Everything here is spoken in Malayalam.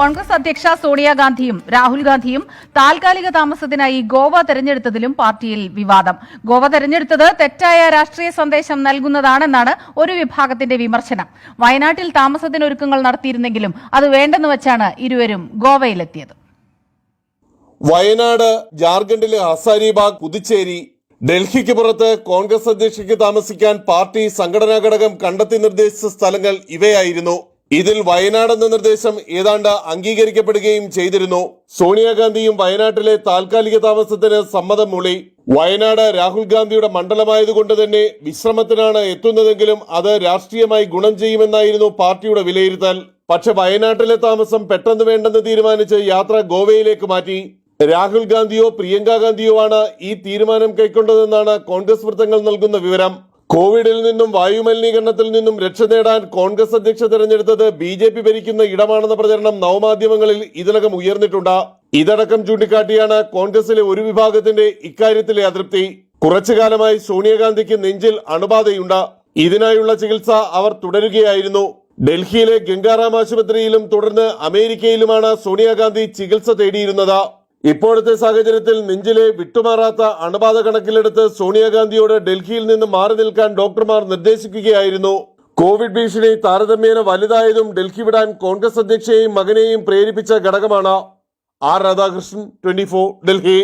കോൺഗ്രസ് അധ്യക്ഷ സോണിയാഗാന്ധിയും രാഹുൽ ഗാന്ധിയും താൽക്കാലിക താമസത്തിനായി ഗോവ തെരഞ്ഞെടുത്തതിലും പാർട്ടിയിൽ വിവാദം. ഗോവ തെരഞ്ഞെടുത്തത് തെറ്റായ രാഷ്ട്രീയ സന്ദേശം നൽകുന്നതാണെന്നാണ് ഒരു വിഭാഗത്തിന്റെ വിമർശനം. വയനാട്ടിൽ താമസത്തിന് ഒരുക്കങ്ങൾ നടത്തിയിരുന്നെങ്കിലും അത് വേണ്ടെന്ന് വെച്ചാണ് ഇരുവരും ഗോവയിലെത്തിയത്. വയനാട് ജാർഖണ്ഡിലെ ഹസാരിബാഗ് പുതുച്ചേരി. ഡൽഹിക്ക് പുറത്ത് കോൺഗ്രസ് അധ്യക്ഷയ്ക്ക് താമസിക്കാൻ പാർട്ടി സംഘടനാ ഘടകം കണ്ടെത്തി നിർദ്ദേശിച്ച സ്ഥലങ്ങൾ ഇവയായിരുന്നു. ഇതിൽ വയനാട് എന്ന നിർദ്ദേശം ഏതാണ്ട് അംഗീകരിക്കപ്പെടുകയും ചെയ്തിരുന്നു. സോണിയാഗാന്ധിയും വയനാട്ടിലെ താൽക്കാലിക താമസത്തിന് സമ്മതം മൂളി. വയനാട് രാഹുൽ ഗാന്ധിയുടെ മണ്ഡലമായതുകൊണ്ട് തന്നെ വിശ്രമത്തിനാണ് എത്തുന്നതെങ്കിലും അത് രാഷ്ട്രീയമായി ഗുണം ചെയ്യുമെന്നായിരുന്നു പാർട്ടിയുടെ വിലയിരുത്തൽ. പക്ഷെ വയനാട്ടിലെ താമസം പെട്ടെന്ന് വേണ്ടെന്ന് തീരുമാനിച്ച് യാത്ര ഗോവയിലേക്ക് മാറ്റി. രാഹുൽ ഗാന്ധിയോ പ്രിയങ്ക ഗാന്ധിയോ ആണ് ഈ തീരുമാനം കൈക്കൊണ്ടതെന്നാണ് കോൺഗ്രസ് വൃത്തങ്ങൾ നൽകുന്ന വിവരം. കോവിഡിൽ നിന്നും വായുമലിനീകരണത്തിൽ നിന്നും രക്ഷ നേടാൻ കോൺഗ്രസ് അധ്യക്ഷ തെരഞ്ഞെടുത്തത് ബി ജെ പി ഭരിക്കുന്ന ഇടമാണെന്ന പ്രചരണം നവമാധ്യമങ്ങളിൽ ഇതിനകം ഉയർന്നിട്ടുണ്ട്. ഇതടക്കം ചൂണ്ടിക്കാട്ടിയാണ് കോൺഗ്രസിലെ ഒരു വിഭാഗത്തിന്റെ ഇക്കാര്യത്തിലെ അതൃപ്തി. കുറച്ചു കാലമായി സോണിയാഗാന്ധിക്ക് നെഞ്ചിൽ അണുബാധയുണ്ട്. ഇതിനായുള്ള ചികിത്സ അവർ തുടരുകയായിരുന്നു. ഡൽഹിയിലെ ഗംഗാറാം ആശുപത്രിയിലും തുടർന്ന് അമേരിക്കയിലുമാണ് സോണിയാഗാന്ധി ചികിത്സ തേടിയിരുന്നത്. ഇപ്പോഴത്തെ സാഹചര്യത്തിൽ നെഞ്ചിലെ വിട്ടുമാറാത്ത അണുബാധ കണക്കിലെടുത്ത് സോണിയാഗാന്ധിയോട് ഡൽഹിയിൽ നിന്ന് മാറി നിൽക്കാൻ ഡോക്ടർമാർ നിർദ്ദേശിക്കുകയായിരുന്നു. കോവിഡ് ഭീഷണി താരതമ്യേന വലുതായതും ഡൽഹി വിടാൻ കോൺഗ്രസ് അധ്യക്ഷയെയും മകനെയും പ്രേരിപ്പിച്ച ഘടകമാണ് ആർ രാധാകൃഷ്ണൻ ട്വന്റി ഡൽഹി.